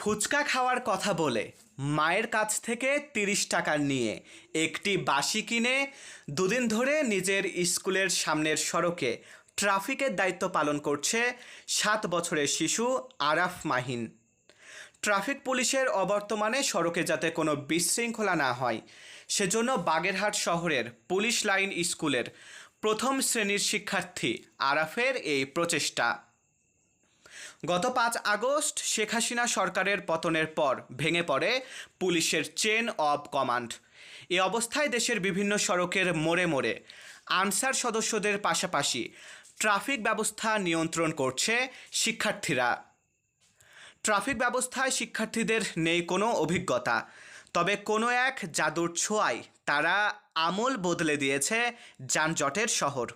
ফুচকা খাওয়ার কথা বলে মায়ের কাছ থেকে তিরিশ টাকা নিয়ে একটি বাসি কিনে দুদিন ধরে নিজের স্কুলের সামনের সড়কে ট্রাফিকের দায়িত্ব পালন করছে সাত বছরের শিশু আরাফ মাহিন। ট্রাফিক পুলিশের অবর্তমানে সড়কে যাতে কোনো বিশৃঙ্খলা না হয়, সেজন্য বাগেরহাট শহরের পুলিশ লাইন স্কুলের প্রথম শ্রেণির শিক্ষার্থী আরাফের এই প্রচেষ্টা। গত পাঁচ আগস্ট শেখ হাসিনা সরকারের পতনের পর ভেঙে পড়ে পুলিশের চেন অব কমান্ড এ অবস্থায় দেশের বিভিন্ন সড়কের মোড়ে মোড়ে আনসার সদস্যদের পাশাপাশি ট্রাফিক ব্যবস্থা নিয়ন্ত্রণ করছে শিক্ষার্থীরা। ট্রাফিক ব্যবস্থায় শিক্ষার্থীদের নেই কোনো অভিজ্ঞতা, তবে কোনো এক জাদুর ছোঁয়ায় তারা আমল বদলে দিয়েছে যানজটের শহর।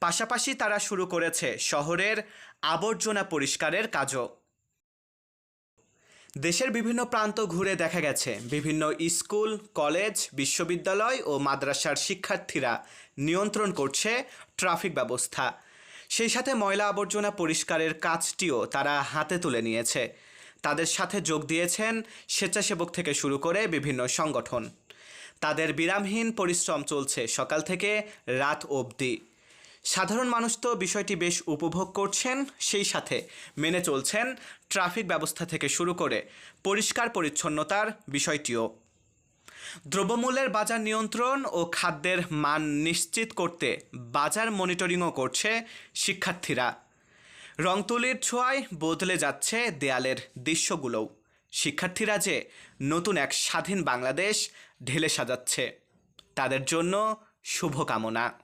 পাশাপাশি তারা শুরু করেছে শহরের আবর্জনা পরিষ্কারের কাজও। দেশের বিভিন্ন প্রান্ত ঘুরে দেখা গেছে। বিভিন্ন স্কুল, কলেজ, বিশ্ববিদ্যালয় ও মাদ্রাসার শিক্ষার্থীরা নিয়ন্ত্রণ করছে ট্রাফিক ব্যবস্থা। সেই সাথে ময়লা আবর্জনা পরিষ্কারের কাজটিও তারা হাতে তুলে নিয়েছে। তাদের সাথে যোগ দিয়েছেন স্বেচ্ছাসেবক থেকে শুরু করে বিভিন্ন সংগঠন। তাদের বিরামহীন পরিশ্রম চলছে সকাল থেকে রাত অবধি। সাধারণ মানুষ তো বিষয়টি বেশ উপভোগ করছেন, সেই সাথে মেনে চলছেন ট্রাফিক ব্যবস্থা থেকে শুরু করে পরিষ্কার পরিচ্ছন্নতার বিষয়টিও। দ্রব্যমূল্যের বাজার নিয়ন্ত্রণ ও খাদ্যের মান নিশ্চিত করতে বাজার মনিটরিংও করছে শিক্ষার্থীরা। রংতুলির ছোঁয়ায় বদলে যাচ্ছে দেয়ালের দৃশ্যগুলোও। শিক্ষার্থীরা যে নতুন এক স্বাধীন বাংলাদেশ ঢেলে সাজাচ্ছে, তাদের জন্য শুভকামনা।